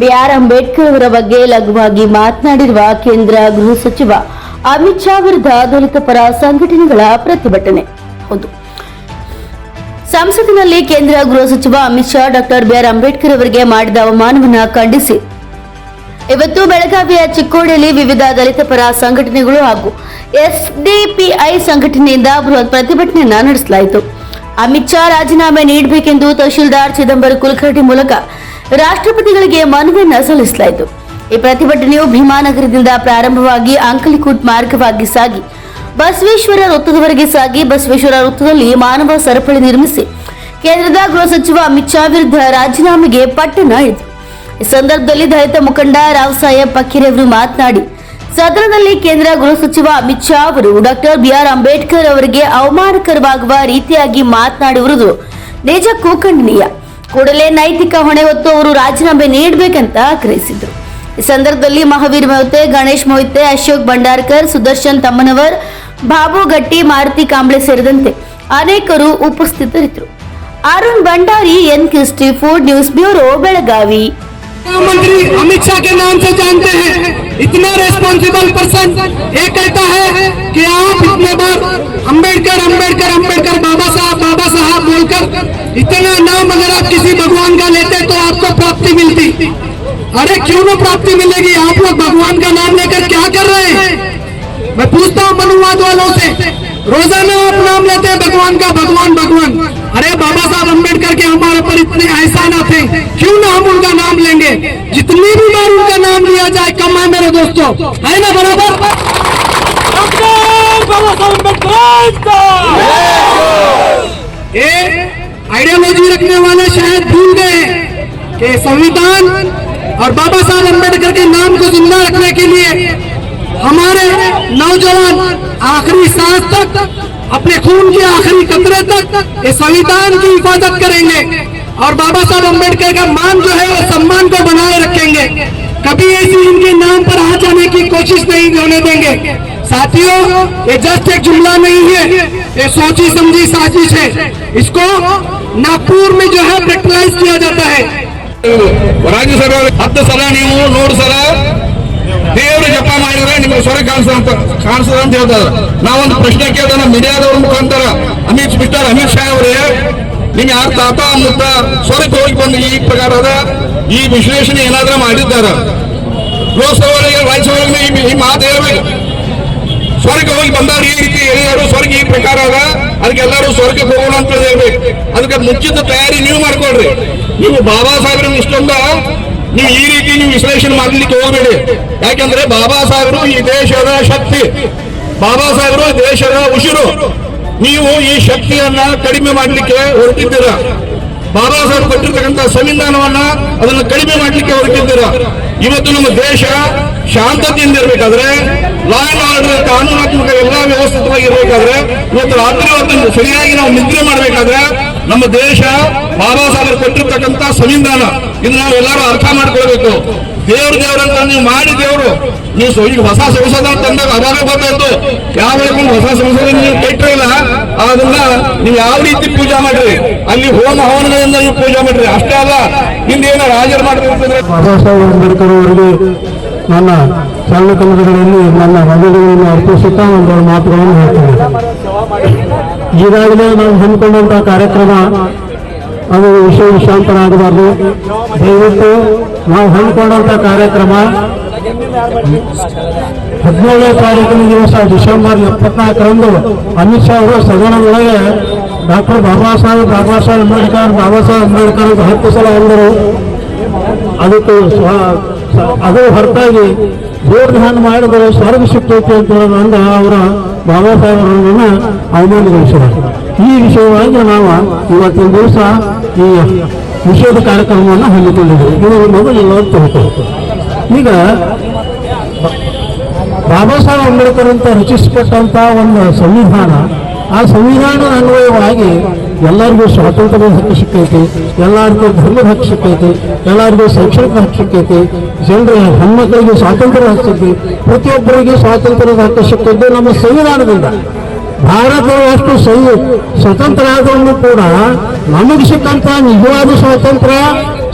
B R Ambedkar ಅವರ ಬಗ್ಗೆ ಲಘುವಾಗಿ ಮಾತನಾಡಿರುವ ಕೇಂದ್ರ ಗೃಹ ಸಚಿವ ಅಮಿತ್ ಶಾ ವಿರುದ್ಧ ದಲಿತ ಪರ ಸಂಘಟನೆಗಳ ಪ್ರತಿಭಟನೆ. ಹೌದು ಸಂಸತ್ತಿನಲ್ಲಿ ಕೇಂದ್ರ ಗೃಹ ಸಚಿವ ಅಮಿತ್ ಶಾ, ಡಾಕ್ಟರ್ ಬಿಆರ್ ಅಂಬೇಡ್ಕರ್ ಅವರಿಗೆ ಮಾಡಿದ ಅವಮಾನವನ್ನು ಖಂಡಿಸಿ. ಇವತ್ತು ಬೆಳಗಾವಿಯ ಚಿಕ್ಕೋಡಿಯಲ್ಲಿ ವಿವಿಧ ದಲಿತ ಪರ ಸಂಘಟನೆಗಳು ಹಾಗೂ ಎಸ್ಡಿಪಿಐ ಸಂಘಟನೆಯಿಂದ ಬೃಹತ್ ಪ್ರತಿಭಟನೆಯನ್ನ ನಡೆಸಲಾಯಿತು. ಅಮಿತ್ ಶಾ ರಾಜೀನಾಮೆ ನೀಡಬೇಕೆಂದು ತಹಶೀಲ್ದಾರ್ ಚಿದಂಬರ ಕುಲಕರ್ಣಿ ಮೂಲಕ ರಾಷ್ಟ್ರಪತಿಗಳಿಗೆ ಮನವಿಯನ್ನು ಸಲ್ಲಿಸಲಾಯಿತು. ಈ ಪ್ರತಿಭಟನೆಯು ಭೀಮಾನಗರದಿಂದ ಪ್ರಾರಂಭವಾಗಿ ಅಂಕಲಿಕೂಟ್ ಮಾರ್ಗವಾಗಿ ಸಾಗಿ, ಬಸವೇಶ್ವರ ವೃತ್ತದವರೆಗೆ ಸಾಗಿ, ಬಸವೇಶ್ವರ ವೃತ್ತದಲ್ಲಿ ಮಾನವ ಸರಪಳಿ ನಿರ್ಮಿಸಿ, ಕೇಂದ್ರದ ಗೃಹ ಸಚಿವ ಅಮಿತ್ ಶಾ ವಿರುದ್ಧ ರಾಜೀನಾಮೆಗೆ ಪಟ್ಟಣ ಇತ್ತು ಈ ಸಂದರ್ಭದಲ್ಲಿ ದಲಿತ ಮುಖಂಡ ರಾವ್ ಸಾಹೇಬ್ ಪಕ್ಕೀರ್ ಅವರು ಮಾತನಾಡಿ, ಸದನದಲ್ಲಿ ಕೇಂದ್ರ ಗೃಹ ಸಚಿವ ಅಮಿತ್ ಶಾ ಅವರು ಡಾಕ್ಟರ್ ಬಿಆರ್ ಅಂಬೇಡ್ಕರ್ ಅವರಿಗೆ ಅವಮಾನಕರವಾಗುವ ರೀತಿಯಾಗಿ ಮಾತನಾಡಿರುವುದು ನಿಜಕ್ಕೂ ಖಂಡನೀಯ. ಕೂಡಲೇ ನೈತಿಕ ಹೊಣೆ ಹೊತ್ತು ಅವರು ರಾಜೀನಾಮೆ ನೀಡಬೇಕಂತ ಆಗ್ರಹಿಸಿದರು. ಈ ಸಂದರ್ಭದಲ್ಲಿ ಮಹಾವೀರ್ ಮೊಯ್ತೆ, ಗಣೇಶ್ ಮೋಹಿತೆ ಅಶೋಕ್ ಭಂಡಾರ್ಕರ್, ಸುದರ್ಶನ್ ತಮ್ಮನವರ್, ಬಾಬು ಗಟ್ಟಿ, ಮಾರುತಿ ಕಾಂಬ್ಳೆ ಸೇರಿದಂತೆ ಅನೇಕರು ಉಪಸ್ಥಿತರಿದ್ದರು. Arun Bhandari, N Christie food news bureau, Belagavi. मंत्री अमित शाह के नाम से जानते हैं। इतना रेस्पॉन्सिबल पर्सन ये कहता है कि आप इतने बार अंबेडकर अंबेडकर अंबेडकर बाबा साहब बाबा साहब बोलकर इतना नाम अगर आप किसी भगवान का लेते तो आपको प्राप्ति मिलती। अरे क्यों ना प्राप्ति मिलेगी? आप लोग भगवान का नाम लेकर क्या कर रहे हैं? मैं पूछता हूँ मनुवाद वालों से, रोज़ाना आप नाम लेते हैं भगवान का, भगवान भगवान। अरे बाबा साहब अंबेडकर के हमारे पर इतने एहसान थे क्यों ना हम उनका नाम लेंगे जितनी भी बार उनका जाए कम है मेरे दोस्तों। है ना बराबर? बाबा साहब ये आइडियोलॉजी रखने वाले शायद भूल गए कि संविधान और बाबा साहब अंबेडकर के नाम को ज़िंदा रखने के लिए हमारे नौजवान आखिरी सांस तक अपने खून के आखिरी कतरे तक इस संविधान की हिफाजत करेंगे और बाबा साहब अंबेडकर का मान जो है वो सम्मान को बनाए रखेंगे। कभी ऐसी इनके नाम पर आ जाने की कोशिश नहीं होने देंगे साथियों ये जस्ट एक जुमला नहीं है ये सोची समझी साजिश है इसको नागपुर में जो है प्रैक्टिलाइज किया जाता है ರಾಜ್ಯಸಭೆ ಹತ್ತು ಸಲ ನೀವು ನೂರು ಸಲ ದೇವರು ಜಪ ಮಾಡಿದ್ರೆ ನಿಮ್ಗೆ ಸ್ವರ ಕಾಣಿಸ್ತಂತ ಕಾಣಿಸ್ತದ ಅಂತ ಹೇಳ್ತಾರೆ ನಾವೊಂದು ಪ್ರಶ್ನೆ ಕೇಳ್ದ ನಮ್ಮ ಮೀಡಿಯಾದವ್ರ ಮುಖಾಂತರ ಅಮಿತ್ ಮಿಸ್ಟರ್ ಅಮಿತ್ ಶಾ ಅವರೇ ನಿಮ್ ಯಾರ ತಾತ ಮುತ್ತ ಸ್ವರ್ಗ ಹೋಗಿ ಬಂದು ಈ ಪ್ರಕಾರದ ಈ ವಿಶ್ಲೇಷಣೆ ಏನಾದ್ರೂ ಮಾಡಿದ್ದಾರ? ಲೋಕಸಭೆಗೆ ರಾಜ್ಯಸಭೆಗೆ ಈ- ಮಾತು ಹೇಳಬೇಕು. ಸ್ವರ್ಗ ಹೋಗಿ ಬಂದಾಗ ಈ ರೀತಿ ಹೇಳಿದರು ಸ್ವರ್ಗ ಈ ಪ್ರಕಾರ ಅದ ಅದಕ್ಕೆಲ್ಲರೂ ಸ್ವರ್ಗಕ್ಕೆ ಹೋಗೋಣ ಅಂತ ಹೇಳ್ಬೇಕು. ಅದಕ್ಕೆ ಮುಂಚಿತ ತಯಾರಿ ನೀವು ಮಾಡ್ಕೊಳ್ರಿ. ನೀವು ಬಾಬಾ ಸಾಹೇಬ್ರ ಇಷ್ಟೊಂದ ನೀವು ಈ ರೀತಿ ನೀವು ವಿಶ್ಲೇಷಣೆ ಮಾಡಲಿಕ್ಕೆ ಹೋಗ್ಬೇಡಿ. ಯಾಕೆಂದ್ರೆ ಬಾಬಾ ಸಾಹೇಬರು ಈ ದೇಶದ ಶಕ್ತಿ. ಬಾಬಾ ಸಾಹೇಬರು ದೇಶದ ಉಸಿರು. ನೀವು ಈ ಶಕ್ತಿಯನ್ನ ಕಡಿಮೆ ಮಾಡಲಿಕ್ಕೆ ಹೊರಟಿದ್ದೀರ? ಬಾಬಾ ಸಾಹೇಬ್ ಕೊಟ್ಟಿರ್ತಕ್ಕಂಥ ಸಂವಿಧಾನವನ್ನ ಅದನ್ನು ಕಡಿಮೆ ಮಾಡಲಿಕ್ಕೆ ಹೊರಟಿದ್ದೀರ? ಇವತ್ತು ನಮ್ಮ ದೇಶ ಶಾಂತತೆಯಿಂದ ಇರಬೇಕಾದ್ರೆ ಲಾ ಅಂಡ್ ಆರ್ಡರ್ ಕಾನೂನಾತ್ಮಕ ಎಲ್ಲಾ ವ್ಯವಸ್ಥಿತವಾಗಿ ಇರಬೇಕಾದ್ರೆ, ಇವತ್ತು ರಾತ್ರಿ ಹೊತ್ತು ಸರಿಯಾಗಿ ನಾವು ನಿದ್ರೆ ಮಾಡಬೇಕಾದ್ರೆ ನಮ್ಮ ದೇಶ ಬಾಬಾ ಸಾಹೇಬರು ಕೊಟ್ಟಿರ್ತಕ್ಕಂಥ ಸಂವಿಧಾನ. ಇದು ನಾವು ಎಲ್ಲರೂ ಅರ್ಥ ಮಾಡ್ಕೊಳ್ಬೇಕು. ದೇವ್ರ ದೇವ್ರಂತ ನೀವು ಮಾಡಿ ದೇವರು, ನೀವು ಈಗ ಹೊಸ ಸಂಸದ ತಂದಾಗ ಅವಾಗ ಗೊತ್ತಾಯ್ತು. ಯಾವ ಹೊಸ ಸಂಸದ ನೀವು ಇಲ್ಲ, ಅದನ್ನ ನೀವು ಯಾವ ರೀತಿ ಪೂಜಾ ಮಾಡ್ರಿ? ಅಲ್ಲಿ ಹೋಮ ಹವನಗಳಿಂದ ನೀವು ಪೂಜೆ ಮಾಡ್ರಿ. ಅಷ್ಟೇ ಅಲ್ಲ, ಹಿಂದೇನ ರಾಜರು ಮಾಡ್ತಾರೆ ಬಾಬಾ ಸಾಹೇಬ್ ಅಂಬೇಡ್ಕರ್ ಅವರಿಗೆ ನನ್ನ ಸಣ್ಣ ಕನ್ನಡಗಳಲ್ಲಿ ನನ್ನ ವಂದನೆಗಳನ್ನು ಅರ್ಪಿಸುತ್ತಾ ಒಂದು ಮಾತುಗಳನ್ನು ಹೇಳ್ತೇನೆ. ಈಗಾಗಲೇ ನಾವು ಹಮ್ಮಿಕೊಂಡಂತಹ ಕಾರ್ಯಕ್ರಮ ಅದು ವಿಷಯ ವಿಷಾಂತರ ಆಗಬಾರ್ದು ದಯವಿಟ್ಟು ನಾವು ಹಮ್ಮಿಕೊಂಡಂತಹ ಕಾರ್ಯಕ್ರಮ ಹದಿನೇಳನೇ ತಾರೀಕಿನ ದಿವಸ ಡಿಸೆಂಬರ್ ಎಪ್ಪತ್ನಾಲ್ಕರಂದು ಅಮಿತ್ ಶಾ ಅವರು ಸದನದೊಳಗೆ ಡಾಕ್ಟರ್ ಬಾಬಾ ಸಾಹೇಬ್ ಬಾಬಾ ಸಾಹೇಬ್ ಅಂಬೇಡ್ಕರ್, ಬಾಬಾ ಸಾಹೇಬ್ ಅಂಬೇಡ್ಕರ್ ಹತ್ತು ಸಲ ಅಂದರು. ಅದಕ್ಕೆ ಅದು ಹೊರತಾಗಿ ಧ್ಯಾನ ಮಾಡಿದರೆ ಸ್ವರ್ಗ ಸಿಕ್ತೈತೆ ಅಂತ ಹೇಳೋದ್ರಿಂದ ಅವರ ಬಾಬಾ ಸಾಹೇಬರನ್ನು ಅವಮಾನಗೊಳಿಸಿದರು ಈ ವಿಷಯವಾಗಿ ನಾವು ಇವತ್ತಿನ ದಿವಸ ಈ ನಿಷೇಧ ಕಾರ್ಯಕ್ರಮವನ್ನು ಹಮ್ಮಿಕೊಂಡಿದ್ದೇವೆ. ಇದು ಮೊದಲು ಈಗ ಬಾಬಾ ಸಾಹೇಬ್ ಅಂಬೇಡ್ಕರ್ ಅಂತ ರಚಿಸಿಕೊಟ್ಟಂತಹ ಒಂದು ಸಂವಿಧಾನ, ಆ ಸಂವಿಧಾನದ ಅನ್ವಯವಾಗಿ ಎಲ್ಲರಿಗೂ ಸ್ವಾತಂತ್ರ್ಯದ ಹಕ್ಕು ಸಿಕ್ಕೈತಿ, ಎಲ್ಲರಿಗೂ ಧರ್ಮದ ಹಕ್ಕು ಸಿಕ್ಕೈತಿ, ಎಲ್ಲರಿಗೂ ಶೈಕ್ಷಣಿಕ ಹಕ್ಕು ಸಿಕ್ಕೈತಿ. ಜನರ, ಹೆಣ್ಮಕ್ಳಿಗೆ ಸ್ವಾತಂತ್ರ್ಯ ಹಕ್ಕು ಸಿಕ್ಕೈತಿ. ಪ್ರತಿಯೊಬ್ಬರಿಗೆ ಸ್ವಾತಂತ್ರ್ಯದ ಹಕ್ಕು ಸಿಕ್ಕದ್ದು ನಮ್ಮ ಸಂವಿಧಾನದಿಂದ. ಭಾರತವು ಅಷ್ಟು ಸೈ ಸ್ವತಂತ್ರ ಆದ್ರೂ ಕೂಡ ನಮಗೆ ಸಿಕ್ಕಂತ ನಿಜವಾದ ಸ್ವಾತಂತ್ರ್ಯ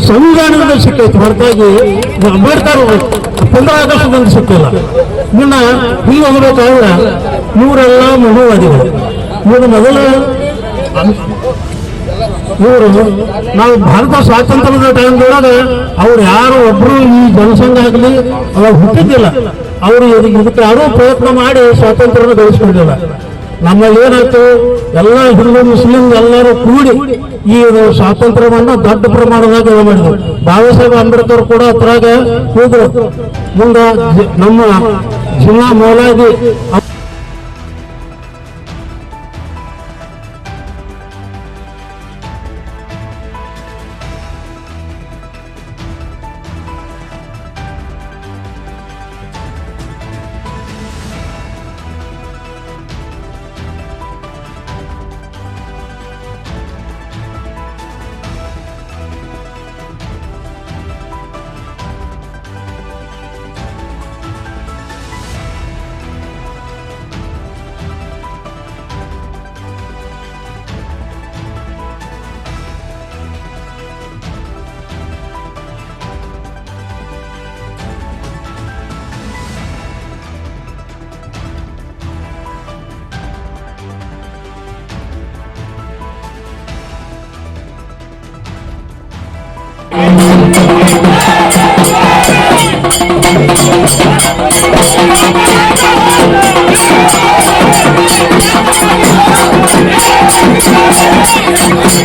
ಸಂವಿಧಾನದಿಂದ ಸಿಕ್ಕೈತಿ. ಹೊರತಾಗಿ ಅಂಬೇಡ್ಕರ್ ಪಂದ್ರ ಆಗಸ್ಟ್ ಸಿಕ್ಕಿಲ್ಲ. ಮುನ್ನ ಹೀಗೆ ಹೋಗ್ಬೇಕಾದ್ರೆ ಇವರೆಲ್ಲ ಮನುವಾದಿಗಳು ಇವರು ಮೊದಲು ಇವರು ನಾವು ಭಾರತ ಸ್ವಾತಂತ್ರ್ಯದ ಟೈಮ್ದೊಳಗೆ ಅವ್ರು ಯಾರು ಒಬ್ರು ಈ ಜನಸಂಘ ಆಗಲಿ ಅವಾಗ ಹುಟ್ಟಿದ್ದಿಲ್ಲ. ಅವರು ಇದಕ್ಕೆ ಯಾರೂ ಪ್ರಯತ್ನ ಮಾಡಿ ಸ್ವಾತಂತ್ರ್ಯನ ಗಳಿಸ್ಕೊಂಡಿಲ್ಲ ನಮ್ಮಲ್ಲಿ ಏನಾಯ್ತು? ಎಲ್ಲ ಹಿಂದೂ, ಮುಸ್ಲಿಂ ಎಲ್ಲರೂ ಕೂಡಿ ಈ ಸ್ವಾತಂತ್ರ್ಯವನ್ನು ದೊಡ್ಡ ಪ್ರಮಾಣದಾಗ ಮಾಡಿದ್ರು. ಬಾಬಾ ಸಾಹೇಬ್ ಅಂಬೇಡ್ಕರ್ ಕೂಡ ಅದ್ರಾಗ ಹೋದ್ರು ಮುಂದೆ ನಮ್ಮ ಜಿಲ್ಲಾ ಮೌಲಾದಿ Thank you.